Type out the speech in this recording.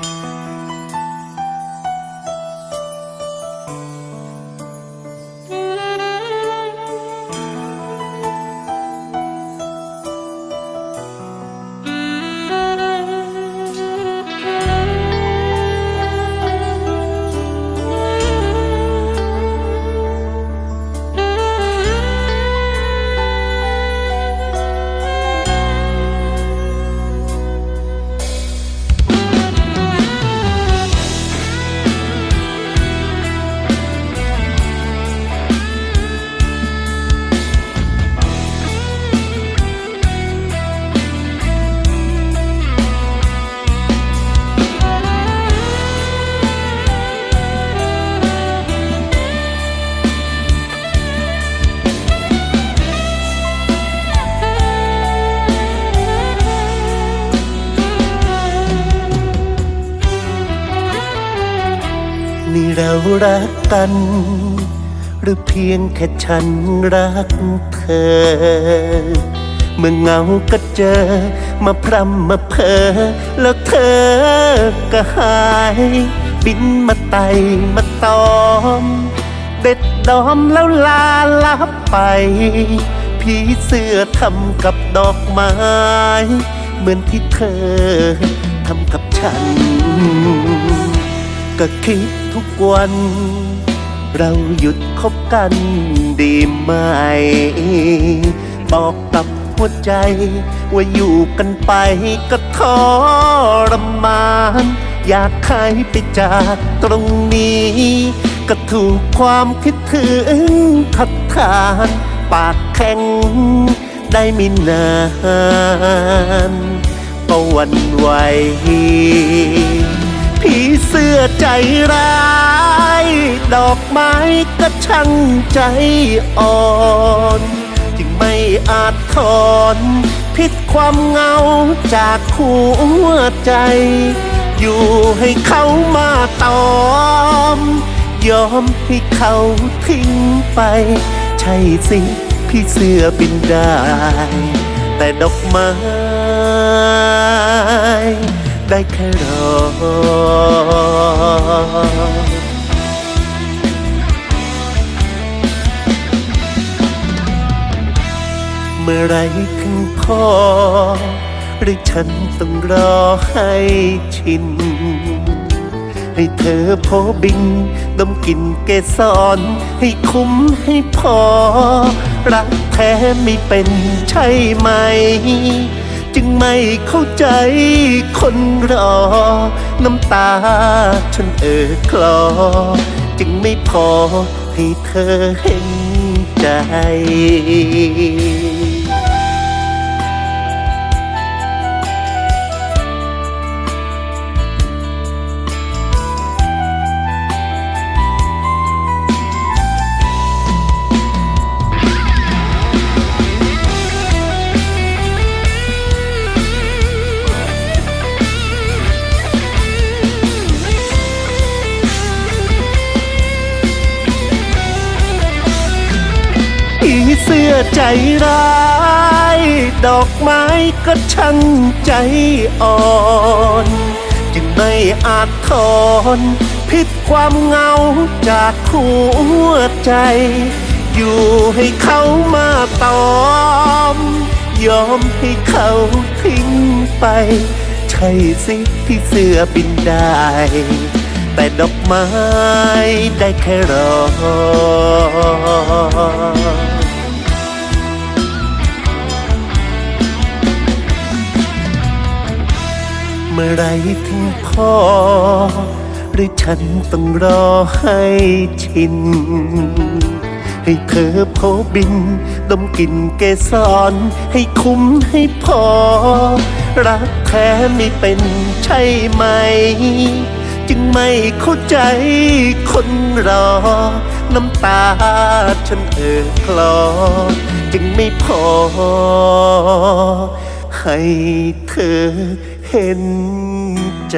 นี่ เรารักกัน หรือเพียงแค่ฉันรักเธอ เมื่อเหงาก็เจอ มาพรำมาเพอ แล้วเธอก็หาย บินมาไต่มาตอม เด็ดดอมแล้วลาลับไป ผีเสื้อทำกับดอกไม้ เหมือนที่เธอทำกับฉัน ก็คิดทุกวัน เราหยุดคบกันดีไหม บอกกับหัวใจ ว่าอยู่กันไปก็ทรมาน อยากใครไปจากตรงนี้ ก็ถูกความคิดถึงขัดขาน ปากแข็งได้ไม่นานก็วันไหว ผีเสื้อใจร้าย ดอกไม้ก็ช่างใจอ่อน จึงไม่อาจถอนพิษความเหงาจากหัวใจ อยู่ให้เขามาตอม ยอมให้เขาทิ้งไป ใช่สิพี่เสื้อบินได้ แต่ดอกไม้ ได้แค่รอเมื่อไรถึงพอ หรือฉันต้องรอให้ชิน ให้เธอโพบินดมกลิ่นเกสรให้คุ้มให้พอ รักแท้ไม่เป็นใช่ไหม จึงไม่เข้าใจคนรอ น้ำตาฉันเอ่อคลอ จึงไม่พอให้เธอเห็นใจ เสื้อใจร้าย ดอกไม้ก็ช่างใจอ่อน จึงไม่อาจถอนพิษความเงาจากหัวใจ อยู่ให้เขามาตอม ยอมให้เขาทิ้งไป ใช่สิที่เสื้อบินได้ แต่ดอกไม้ได้แค่รอ มื่อไรถึงพอ หรือฉันต้องรอให้ชิน ให้เธอโพบิน ดมกลิ่นเกสรให้คุ้มให้พอ รักแท้ไม่เป็นใช่ไหม จึงไม่เข้าใจคนรอ น้ำตาฉันเอ่อคลอ จึงไม่พอ ให้เธอเห็นใจ